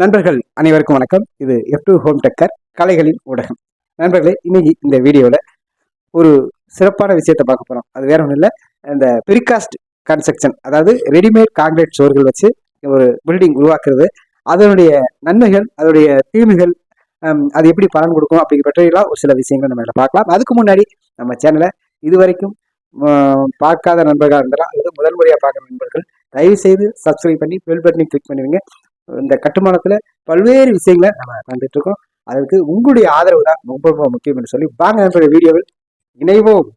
நண்பர்கள் அனைவருக்கும் வணக்கம். இது எஃப் டூ ஹோம் டெக்கர் கலைகளின் ஊடகம். நண்பர்களே இன்னைக்கு இந்த வீடியோவில் ஒரு சிறப்பான விஷயத்தை பார்க்க போகிறோம் அது வேற ஒன்றும் இல்லை. இந்த பிரிகாஸ்ட் கன்ஸ்ட்ரக்ஷன் அதாவது ரெடிமேட் காங்கிரீட் சோர்கள் வச்சு ஒரு பில்டிங் உருவாக்குறது. அதனுடைய நன்மைகள் அதனுடைய தீமைகள் அது எப்படி பலன் கொடுக்கும் அப்படிங்கிற பற்றியெல்லாம் ஒரு சில விஷயங்கள் நம்ம இதில் பார்க்கலாம். அதுக்கு முன்னாடி நம்ம சேனலை இதுவரைக்கும் வரைக்கும் பார்க்காத நண்பர்களாக இருந்தாலும் அல்லது முதல் முறையாக பார்க்குற நண்பர்கள் தயவு செய்து சப்ஸ்கிரைப் பண்ணி பெல் பட்டனை கிளிக் பண்ணுவீங்க. இந்த கட்டுமானத்தில் பல்வேறு விஷயங்களை நம்ம கண்டுட்டு இருக்கோம் அதற்கு உங்களுடைய ஆதரவு தான் ரொம்ப ரொம்ப முக்கியம் என்று சொல்லி வாங்க நண்பர்கள் வீடியோவில் இணைவோம்.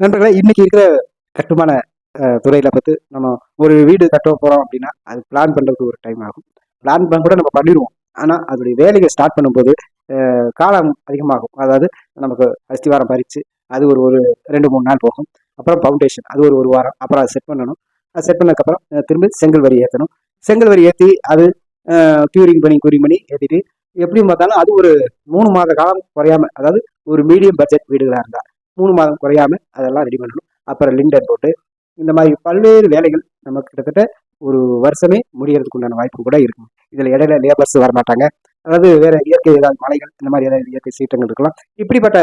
நண்பர்களே இன்னைக்கு இருக்கிற கட்டுமான துறையில பார்த்து நம்ம ஒரு வீடு கட்ட போறோம் அப்படின்னா அது பிளான் பண்றதுக்கு ஒரு டைம் ஆகும். பிளான் பண்ண கூட நம்ம பண்ணிடுவோம். ஆனால் அதோடைய வேலையை ஸ்டார்ட் பண்ணும்போது காலம் அதிகமாகும். அதாவது நமக்கு அஸ்திவாரம் பறித்து அது ஒரு ஒரு ரெண்டு மூணு நாள் போகும். அப்புறம் ஃபவுண்டேஷன் அது ஒரு ஒரு வாரம். அப்புறம் அதை செட் பண்ணணும். அது செட் பண்ணதுக்கப்புறம் திரும்ப செங்கல் வரி ஏற்றணும் செங்கல் வரி ஏற்றி அது க்யூரிங் பண்ணி க்யூரிங் பண்ணி ஏற்றிட்டு எப்படி பார்த்தாலும் அது ஒரு மூணு மாத காலம் குறையாமல் அதாவது ஒரு மீடியம் பட்ஜெட் வீடுகளாக இருந்தால் மூணு மாதம் குறையாம அதெல்லாம் ரெடி பண்ணணும். அப்புறம் லிண்டர் போட்டு இந்த மாதிரி பல்வேறு வேலைகள் நமக்கு கிட்டத்தட்ட ஒரு வருஷமே முடியறதுக்கு உண்டான வாய்ப்பு கூட இருக்கும் இதில் இடையில லேபர்ஸ் வரமாட்டாங்க. அதாவது வேற இயற்கை ஏதாவது மலைகள் இந்த மாதிரி ஏதாவது இயற்கை சீற்றங்கள் இருக்கலாம். இப்படிப்பட்ட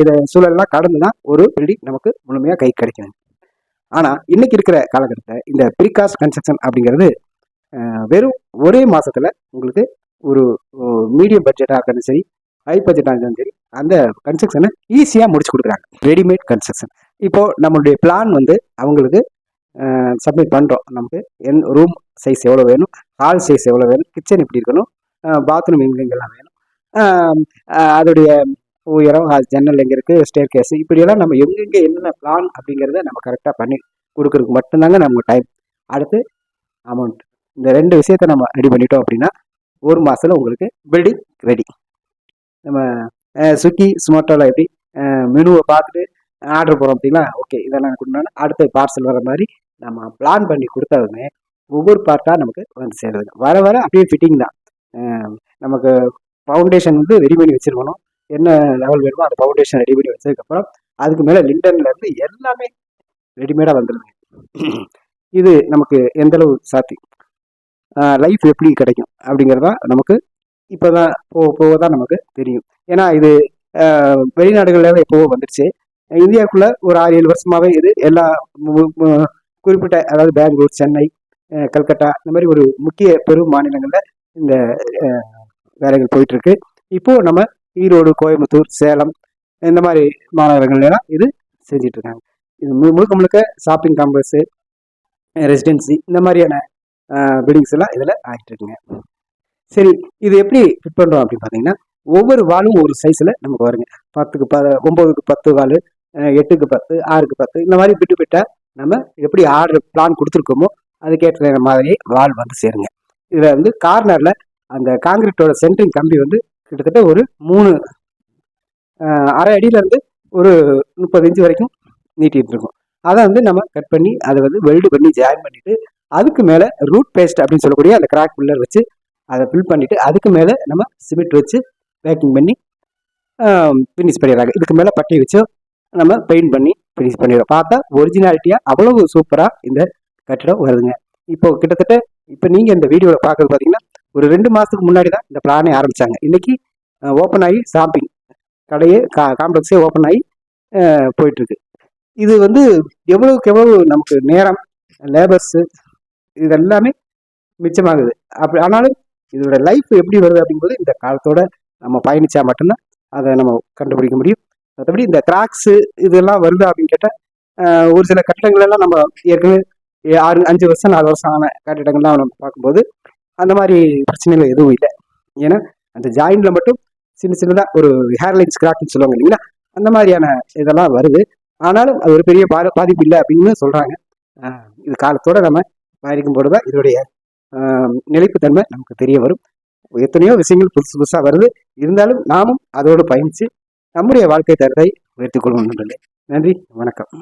இதை சூழல்லாம் கடந்து தான் ஒரு பில்டிங் நமக்கு முழுமையாக கை கிடைக்கும் ஆனால் இன்னைக்கு இருக்கிற காலகட்டத்தில் இந்த ப்ரீகாஸ்ட் கன்ஸ்ட்ரக்ஷன் அப்படிங்கிறது வெறும் ஒரே மாசத்துல உங்களுக்கு ஒரு மீடியம் பட்ஜெட்டாக இருந்தாலும் சரி ஹை பட்ஜெட்டாக இருந்தாலும் சரி அந்த கன்ஸ்ட்ரக்ஷனை ஈஸியாக முடிச்சு கொடுக்குறாங்க. ரெடிமேட் கன்ஸ்ட்ரக்ஷன் இப்போ நம்மளுடைய பிளான் வந்து அவங்களுக்கு சப்மிட் பண்ணுறோம் நமக்கு என் ரூம் சைஸ் எவ்வளோ வேணும்? ஹால் சைஸ் எவ்வளோ வேணும்? கிச்சன் எப்படி இருக்கணும்? பாத்ரூம் எங்கெங்கெல்லாம் வேணும்? அதோடைய உயரம் ஜன்னல் எங்கே இருக்குது ஸ்டேர் கேஸ் இப்படியெல்லாம் நம்ம எங்கெங்கே என்னென்ன பிளான் அப்படிங்கிறத நம்ம கரெக்டாக பண்ணி கொடுக்குறதுக்கு மட்டும்தாங்க நம்ம டைம் அடுத்து அமௌண்ட் இந்த ரெண்டு விஷயத்த நம்ம ரெடி பண்ணிட்டோம் அப்படின்னா ஒரு மாதத்தில் உங்களுக்கு பில்டிங் ரெடி நம்ம ஸ்விக்கி ஸ்மோட்டோவில் எப்படி மெனுவை பார்த்துட்டு ஆர்டர் போகிறோம் அப்படிங்களா ஓகே இதெல்லாம் கொடுத்தோன்னா அடுத்த பார்சல் வர மாதிரி நம்ம பிளான் பண்ணி கொடுத்தாலுமே ஒவ்வொரு பார்ட்டாக நமக்கு வந்து சேருது. வர வர அப்படியே ஃபிட்டிங் தான். நமக்கு ஃபவுண்டேஷன் வந்து ரெடி பண்ணி வச்சிருக்கணும். என்ன லெவல் வேணுமோ அந்த ஃபவுண்டேஷன் ரெடி பண்ணி வச்சதுக்கப்புறம் அதுக்கு மேலே லிண்டன்லேருந்து எல்லாமே ரெடிமேடாக வந்துடுது இது நமக்கு எந்தளவு சாத்தியம் லைஃப் எப்படி கிடைக்கும் அப்படிங்கிறதா நமக்கு இப்போ தான் போக போக தான் நமக்கு தெரியும். ஏன்னா இது வெளிநாடுகளில் எப்போவோ வந்துடுச்சு இந்தியாவுக்குள்ளே ஒரு ஆறு ஏழு வருஷமாகவே இது எல்லா குறிப்பிட்ட அதாவது பெங்களூர் சென்னை கல்கட்டா இந்த மாதிரி ஒரு முக்கிய பெரும் மாநிலங்களில் இந்த வேலைகள் போயிட்டுருக்கு. இப்போது இப்போ நம்ம ஈரோடு கோயம்புத்தூர் சேலம் இந்த மாதிரி மாநகரங்கள்ல எல்லாம் இது செஞ்சிட்ருக்காங்க இது முழுக்க முழுக்க ஷாப்பிங் காம்ப்ளெக்ஸு ரெசிடென்சி இந்த மாதிரியான பில்டிங்ஸ் எல்லாம் இதில் ஆகிட்டு இருக்குங்க சரி இது எப்படி ஃபிட் பண்ணுறோம் அப்படின்னு பார்த்தீங்கன்னா ஒவ்வொரு வாலும் ஒரு சைஸில் நமக்கு வருங்க. பத்துக்கு ப ஒம்போதுக்கு பத்து வால் எட்டுக்கு பத்து ஆறுக்கு பத்து இந்த மாதிரி பிட்டு பிட்டா நம்ம எப்படி ஆர்டர் பிளான் கொடுத்துருக்கோமோ அதுக்கேற்ற மாதிரி வால் வந்து சேருங்க. இதில் வந்து கார்னரில் அந்த காங்கிரீட்டோட சென்ட்ரிங் கம்பி வந்து கிட்டத்தட்ட ஒரு மூணு அரை அடியிலேருந்து ஒரு முப்பது இன்ச்சு வரைக்கும் நீட்டிகிட்டு இருக்கும். அதை வந்து நம்ம கட் பண்ணி அதை வந்து வெல்டு பண்ணி ஜாயின் பண்ணிவிட்டு அதுக்கு மேலே ரூட் பேஸ்ட் அப்படின்னு சொல்லக்கூடிய அந்த கிராக் பில்லர் வச்சு அதை ஃபில் பண்ணிவிட்டு அதுக்கு மேலே நம்ம சிமெண்ட் வச்சு பேக்கிங் பண்ணி ஃபினிஷ் பண்ணிடுறாங்க. இதுக்கு மேலே பட்டி வச்சு நம்ம பெயிண்ட் பண்ணி ஃபினிஷ் பண்ணிடுவோம் பார்த்தா ஒரிஜினாலிட்டியாக அவ்வளவு சூப்பராக இந்த கட்டிடம் வருதுங்க. இப்போ கிட்டத்தட்ட இப்போ நீங்கள் இந்த வீடியோவில் பார்க்குறது பார்த்தீங்கன்னா ஒரு ரெண்டு மாதத்துக்கு முன்னாடி தான் இந்த பிளானே ஆரம்பித்தாங்க இன்றைக்கி ஓப்பன் ஆகி ஷாப்பிங் கடையே கா காம்ப்ளெக்ஸே ஓப்பன் ஆகி போயிட்டுருக்கு. இது வந்து எவ்வளவுக்கு எவ்வளவு நமக்கு நேரம் லேபர்ஸு இது எல்லாமே மிச்சமாகுது. அப்படி ஆனாலும் இதோட லைஃப் எப்படி வருது அப்படிங்கும்போது இந்த காலத்தோட நம்ம பயணித்தா மட்டும்தான் அதை நம்ம கண்டுபிடிக்க முடியும். மற்றபடி இந்த கிராக்ஸு இதெல்லாம் வருது அப்படின்னு கேட்டால் ஒரு சில கட்டிடங்கள் எல்லாம் நம்ம ஏற்கனவே ஆறு அஞ்சு வருஷம் நாலு வருஷம் ஆன கட்டிடங்கள்லாம் நம்ம பார்க்கும்போது அந்த மாதிரி பிரச்சனைகள் எதுவும் இல்லை. ஏன்னா அந்த ஜாயின்ல மட்டும் சின்ன சின்னதாக ஒரு ஹேர்லைன்ஸ் கிராக்னு சொல்லுவாங்க இல்லைங்களா? அந்த மாதிரியான இதெல்லாம் வருது. ஆனாலும் அது ஒரு பெரிய பா பாதிப்பு இல்லை அப்படின்னு சொல்கிறாங்க இது காலத்தோட நம்ம பயணிக்கும் போது தான் இதோடைய நிலைப்புத்தன்மை நமக்கு தெரிய வரும். எத்தனையோ விஷயங்கள் புதுசு புதுசாக வருது. இருந்தாலும் நாமும் அதோடு பயணித்து நம்முடைய வாழ்க்கை தரத்தை உயர்த்திக் கொள்வோம் நன்றி வணக்கம்.